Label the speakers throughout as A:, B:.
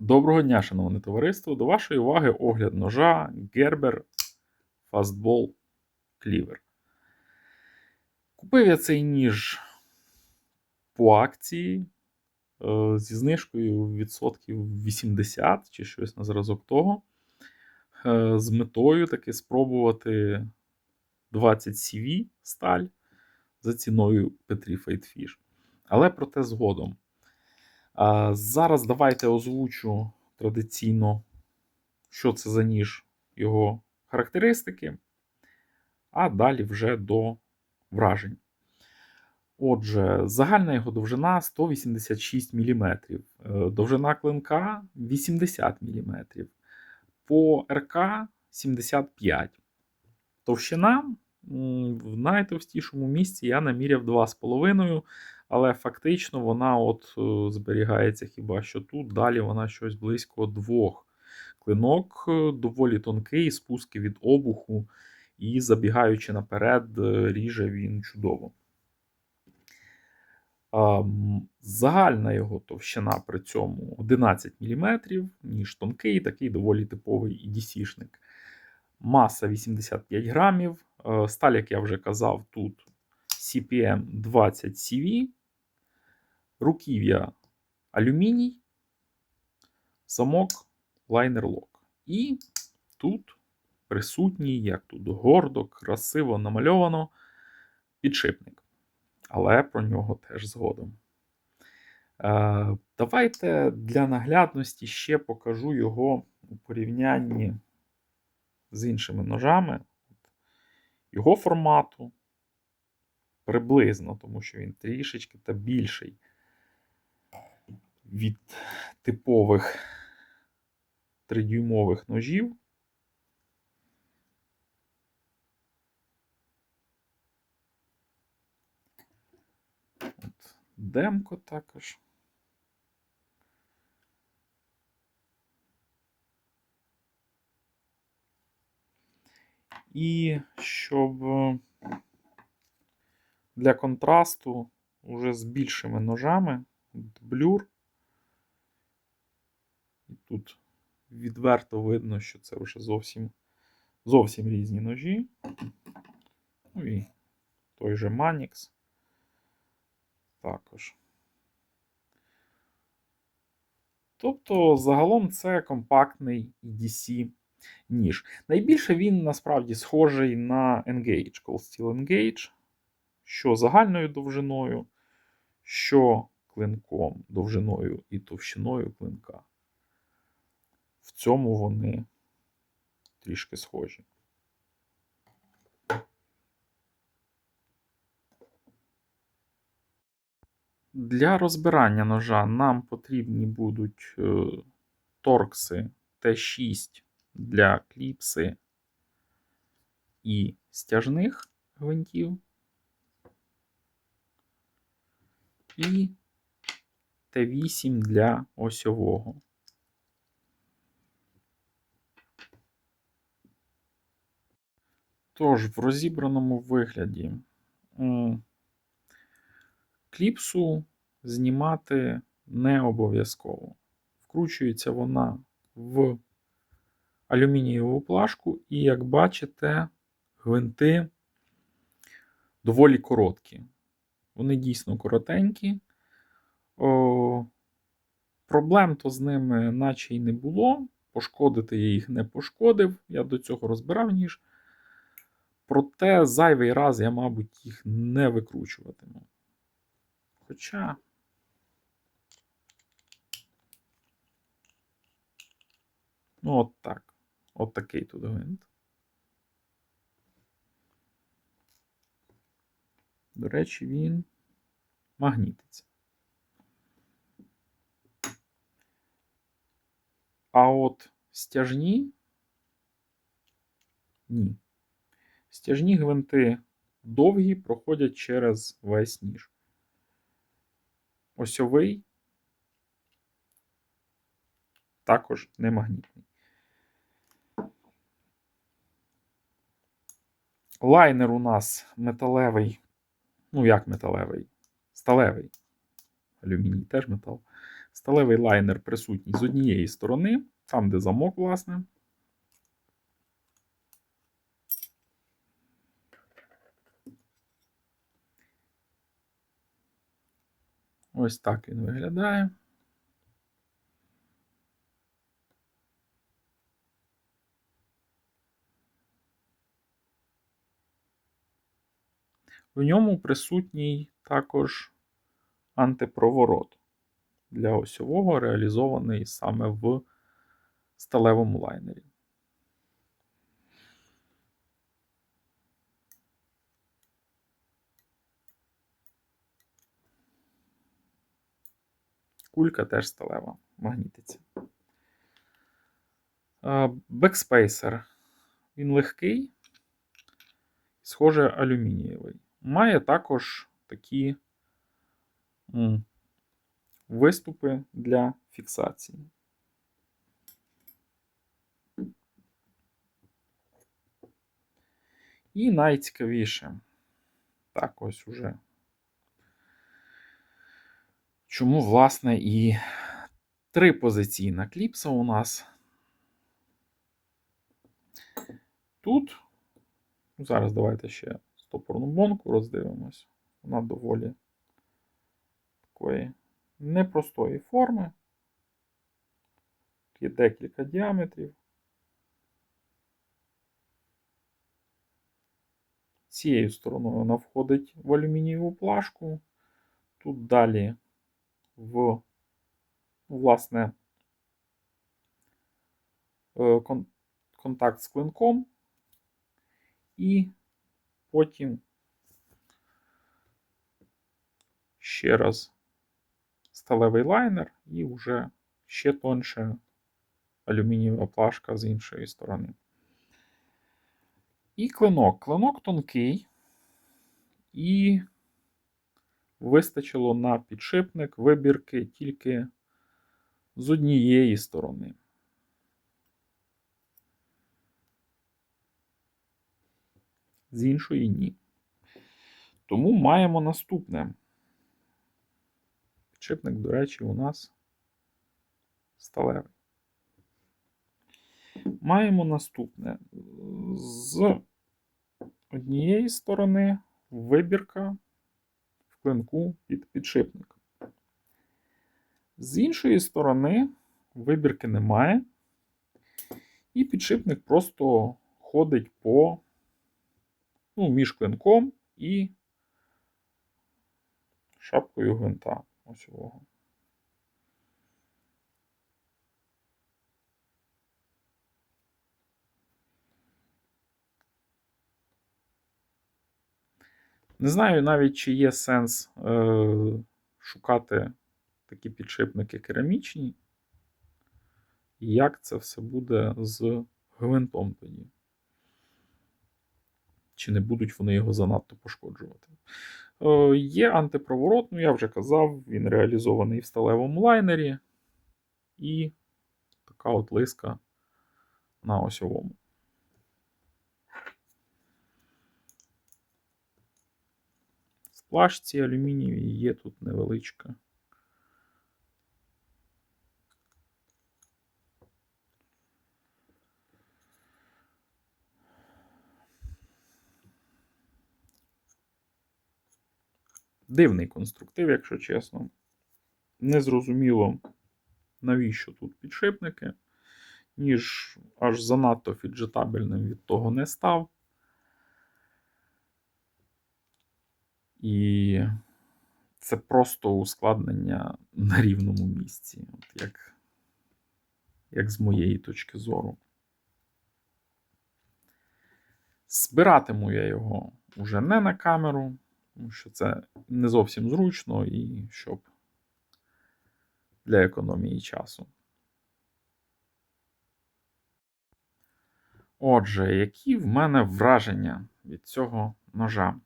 A: Доброго дня, шановне товариство! До вашої уваги огляд ножа Gerber Fastball Cleaver. Купив я цей ніж по акції е, зі знижкою відсотків 80 чи щось на зразок того. Е, З метою таки спробувати 20 CV сталь за ціною Петрі Фейтфіш. Але про те згодом. Зараз давайте озвучу традиційно, що це за ніж, його характеристики, а далі вже до вражень. Отже, загальна його довжина 186 мм, довжина клинка 80 мм, по РК 75 Товщина в найтовстішому місці я наміряв 2,5 але фактично вона от е, зберігається хіба що тут. Далі вона щось близько двох. Клинок е, доволі тонкий, спуски від обуху, і забігаючи наперед, е, ріже він чудово. Загальна його товщина при цьому 11 мм, ніж тонкий, такий доволі типовий EDC-шник. Маса 85 грамів. Сталь, як я вже казав, тут CPM 20 CV, руків'я алюміній, замок лайнер-лок. І тут присутній, як тут гордо, красиво намальовано підшипник. Але про нього теж згодом. Е, Давайте для наглядності ще покажу його у порівнянні з іншими ножами. Його формату приблизно, тому що він трішечки та більший від типових тридюймових ножів. От, Демко також. І щоб е, для контрасту уже з більшими ножами блюр. І тут відверто видно, що це вже зовсім зовсім різні ножі. Ну і той же Manix також. Тобто, загалом це компактний EDC ніж. Найбільше він насправді схожий на Engage, Cold Steel Engage, що загальною довжиною, що клинком довжиною і товщиною клинка. В цьому вони трішки схожі. Для розбирання ножа нам потрібні будуть е, торкси Т6 для кліпси і стяжних гвинтів. І Т8 для осьового. Тож, в розібраному вигляді кліпсу знімати не обов'язково. Вкручується вона в алюмінієву плашку, і, як бачите, гвинти доволі короткі. Вони дійсно коротенькі. О, Проблем то з ними наче й не було. Пошкодити я їх не пошкодив. Я до цього розбирав ніж. Проте зайвий раз я, мабуть, їх не викручуватиму. Хоча. Ну, от так. От такий тут гвинт. До речі, він магнітиться. А от стяжні ні. Стяжні гвинти довгі проходять через весь ніж. Осьовий також не магнітний. Лайнер у нас металевий. Ну, як металевий? Сталевий. Алюміній теж метал. Сталевий лайнер присутній з однієї сторони, там, де замок, власне. Ось так він виглядає. В ньому присутній також антипроворот для осьового, реалізований саме в сталевому лайнері. Кулька теж сталева, магнітиться. Е, Бекспейсер. Він легкий, схоже, алюмінієвий. Має також такі виступи для фіксації. І найцікавіше. Так, ось уже. Чому, власне, і трипозиційна кліпса у нас. Тут. ну, Зараз давайте ще стопорну бонку роздивимось. Вона доволі такої непростої форми. Є декілька діаметрів. Цією стороною вона входить в алюмінієву плашку. Тут далі в, власне, е, кон- контакт з клинком. І потім ще раз сталевий лайнер і вже ще тонше алюмінієва плашка з іншої сторони. І клинок. Клинок тонкий, і вистачило на підшипник вибірки тільки з однієї сторони. З іншої ні. Тому маємо наступне. Підшипник, до речі, у нас сталевий. Маємо наступне. З однієї сторони вибірка клинку під підшипник. З іншої сторони вибірки немає. І підшипник просто ходить по ну, між клинком і шапкою гвинта осьового. Не знаю навіть, чи є сенс е, шукати такі підшипники керамічні. Як це все буде з гвинтом тоді. Чи не будуть вони його занадто пошкоджувати? Е, є антипроворот, ну я вже казав, він реалізований в сталевому лайнері. І така от лиска на осьовому. Плашці алюмінієвій є тут невеличка. Дивний конструктив, якщо чесно. Незрозуміло, навіщо тут підшипники, ніж аж занадто фіджетабельним від того не став. І це просто ускладнення на рівному місці, от як, як з моєї точки зору. Збиратиму я його уже не на камеру, тому що це не зовсім зручно і щоб для економії часу. Отже, які в мене враження від цього ножа?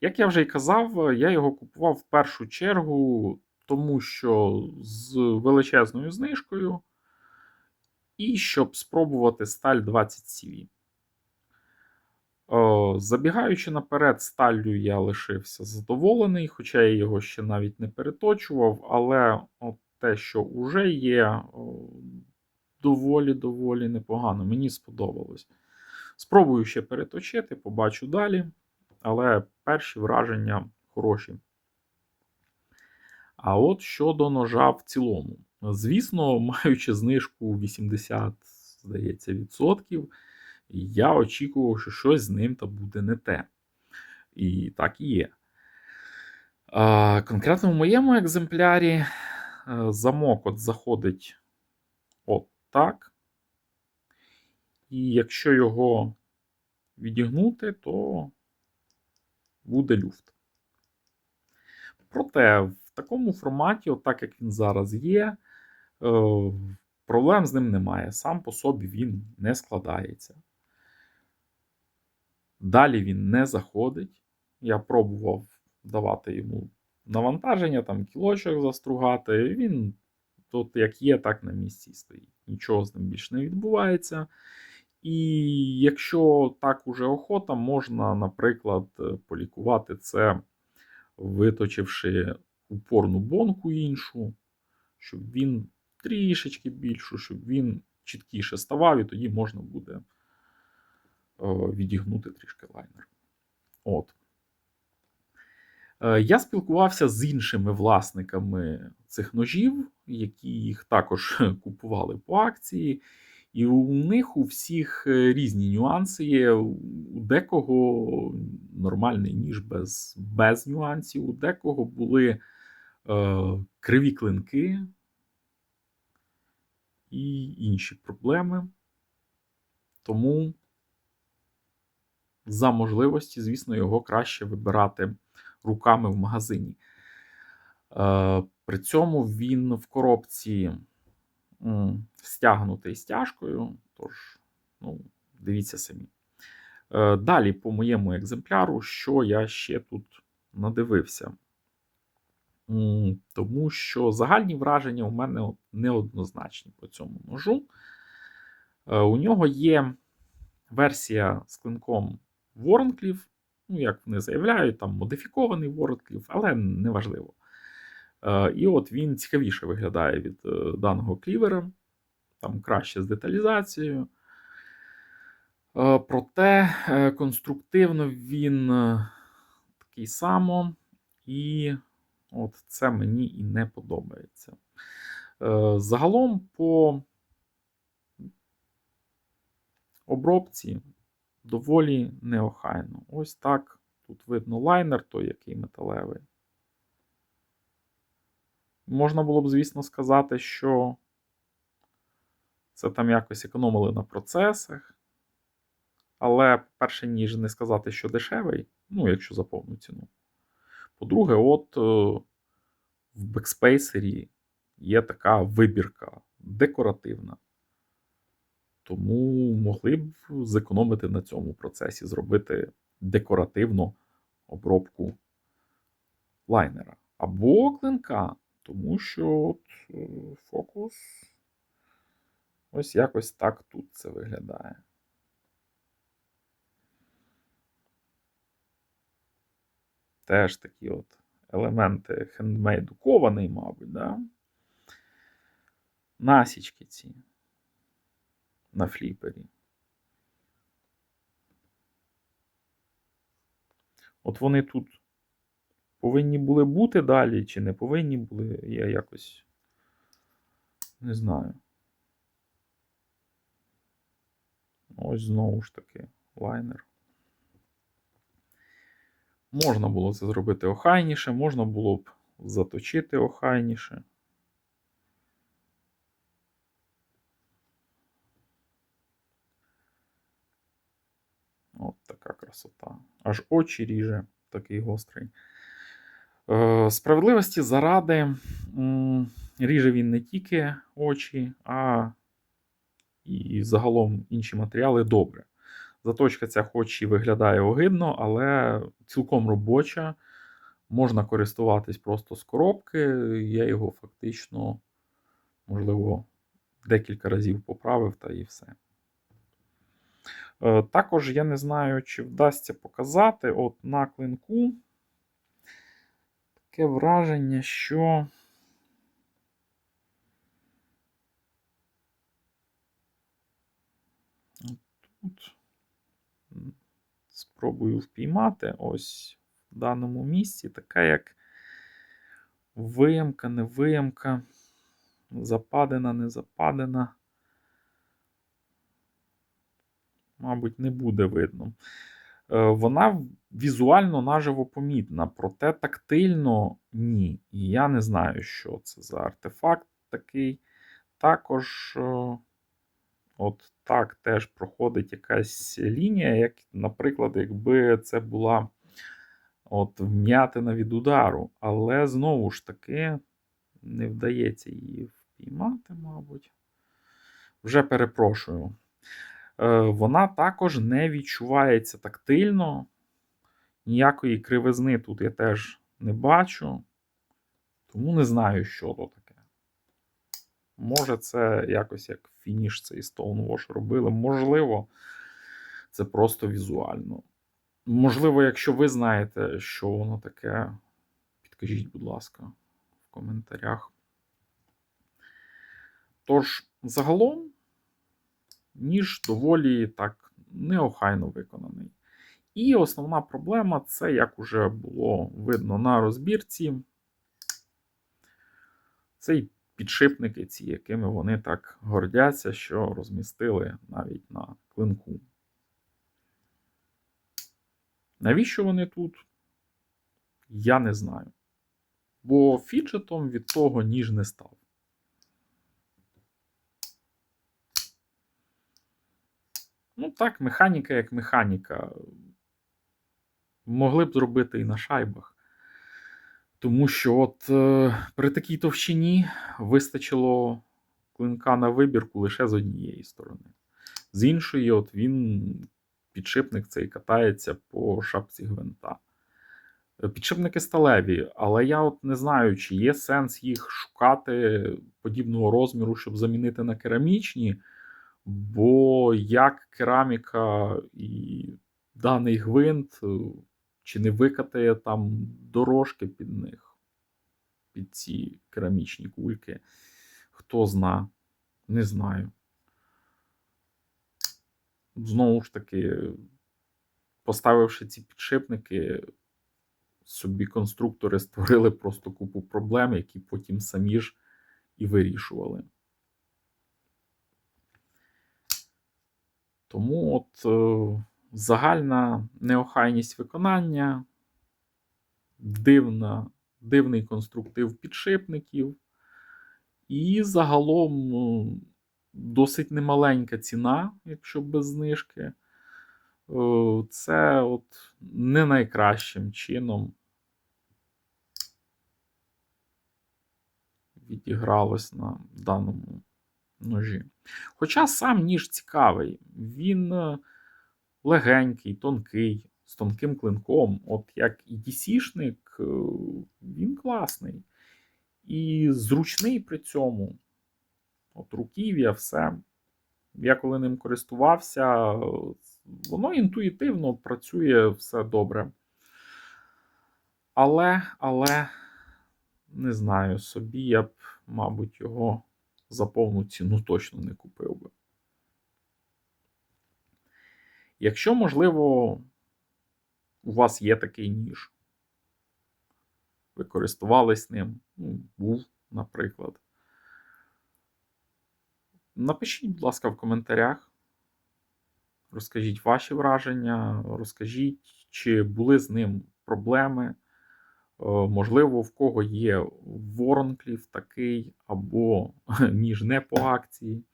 A: Як я вже й казав, я його купував в першу чергу, тому що з величезною знижкою, і щоб спробувати сталь 20 CV. Забігаючи наперед, сталлю я лишився задоволений, хоча я його ще навіть не переточував, але от те, що вже є, доволі-доволі непогано. Мені сподобалось. Спробую ще переточити, побачу далі. Але перші враження хороші. А от щодо ножа в цілому. Звісно, маючи знижку 80, здається, відсотків, я очікував, що щось з ним та буде не те. І так і є. Конкретно в моєму екземплярі е, замок от заходить от так. І якщо його відігнути, то буде люфт. Проте, в такому форматі, от так як він зараз є, е, проблем з ним немає. Сам по собі він не складається. Далі він не заходить. Я пробував давати йому навантаження, там кілочок застругати. Він тут як є, так на місці стоїть. Нічого з ним більше не відбувається. І якщо так уже охота, можна, наприклад, полікувати це, виточивши упорну бонку іншу, щоб він трішечки більшу, щоб він чіткіше ставав, і тоді можна буде е, відігнути трішки лайнер. От. Е, Я спілкувався з іншими власниками цих ножів, які їх також купували по акції. І у них у всіх е, різні нюанси є. У декого нормальний ніж без без нюансів, у декого були е, криві клинки і інші проблеми. Тому, за можливості, звісно, його краще вибирати руками в магазині. Е, При цьому він в коробці стягнутий стяжкою, тож, ну, дивіться самі. Е, Далі, по моєму екземпляру, що я ще тут надивився. Тому що загальні враження у мене неоднозначні по цьому ножу. Е, У нього є версія з клинком Воронклів, ну, як вони заявляють, там модифікований Воронклів, але неважливо. Е, І от він цікавіше виглядає від е, даного клівера, там краще з деталізацією. Е, Проте конструктивно він такий само, і от це мені і не подобається. Загалом по обробці доволі неохайно. Ось так. Тут видно лайнер, той який металевий. Можна було б, звісно, сказати, що це там якось економили на процесах. Але, перше, ніж не сказати, що дешевий, ну, якщо за повну ціну. По-друге, от е, в бекспейсері є така вибірка декоративна. Тому могли б зекономити на цьому процесі, зробити декоративну обробку лайнера. Або клинка. Тому що от е, фокус ось якось так тут це виглядає. Теж такі от елементи хендмейду кований, мабуть, да? насічки ці на фліпері. От вони тут повинні були бути далі, чи не повинні були, я якось не знаю. Ось знову ж таки лайнер. Можна було це зробити охайніше, можна було б заточити охайніше. От така красота. Аж очі ріже, такий гострий. Е, Справедливості заради ріже він не тільки очі, а і загалом інші матеріали добре. Заточка ця хоч і виглядає огидно, але цілком робоча. Можна користуватись просто з коробки. Я його фактично, можливо, декілька разів поправив та і все. Е, Також я не знаю, чи вдасться показати от на клинку таке враження, що. Тут спробую впіймати ось в даному місці, така як виямка, невиямка, западена, не западена. Мабуть, не буде видно. Е, вона візуально наживо помітна, проте тактильно ні. І я не знаю, що це за артефакт такий. Також, е, от так, теж проходить якась лінія, як, наприклад, якби це була от вм'ятина від удару. Але знову ж таки не вдається її впіймати, мабуть. Вже перепрошую. Е, Вона також не відчувається тактильно. Ніякої кривизни тут я теж не бачу. Тому не знаю, що то таке. Може, це якось як фініш цей Stonewash робили. Можливо, це просто візуально. Можливо, якщо ви знаєте, що воно таке, підкажіть, будь ласка, в коментарях. Тож, загалом, ніж доволі так неохайно виконаний. І основна проблема це, як уже було видно на розбірці, цей підшипники, ці, якими вони так гордяться, що розмістили навіть на клинку. Навіщо вони тут? Я не знаю. Бо фіджетом від того ніж не став. Ну так, механіка як механіка. Могли б зробити і на шайбах. Тому що от е, при такій товщині вистачило клинка на вибірку лише з однієї сторони. З іншої, от він, підшипник цей катається по шапці гвинта. Е, Підшипники сталеві, але я от не знаю, чи є сенс їх шукати подібного розміру, щоб замінити на керамічні. Бо як кераміка і даний гвинт, чи не викатає там дорожки під них, під ці керамічні кульки, хто зна, не знаю. Знову ж таки, поставивши ці підшипники, собі конструктори створили просто купу проблем, які потім самі ж і вирішували. Тому от е, загальна неохайність виконання, дивна, дивний конструктив підшипників, і загалом е, досить немаленька ціна, якщо без знижки. Е, Це от не найкращим чином відігралось на даному ножі. Хоча сам ніж цікавий, він е, легенький, тонкий, з тонким клинком. От як і DC-шник, е, він класний. І зручний при цьому. От руків'я, все. Я коли ним користувався, воно інтуїтивно працює все добре. Але, але, не знаю, собі я б, мабуть, його за повну ціну точно не купив би. Якщо, можливо, у вас є такий ніж, ви користувались ним, ну, був, наприклад. Напишіть, будь ласка, в коментарях. Розкажіть ваші враження, розкажіть, чи були з ним проблеми. Е, Можливо, в кого є Воронклів такий, або ніж не по акції.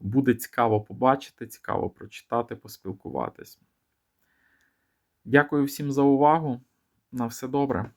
A: Буде цікаво побачити, цікаво прочитати, поспілкуватись. Дякую всім за увагу. На все добре.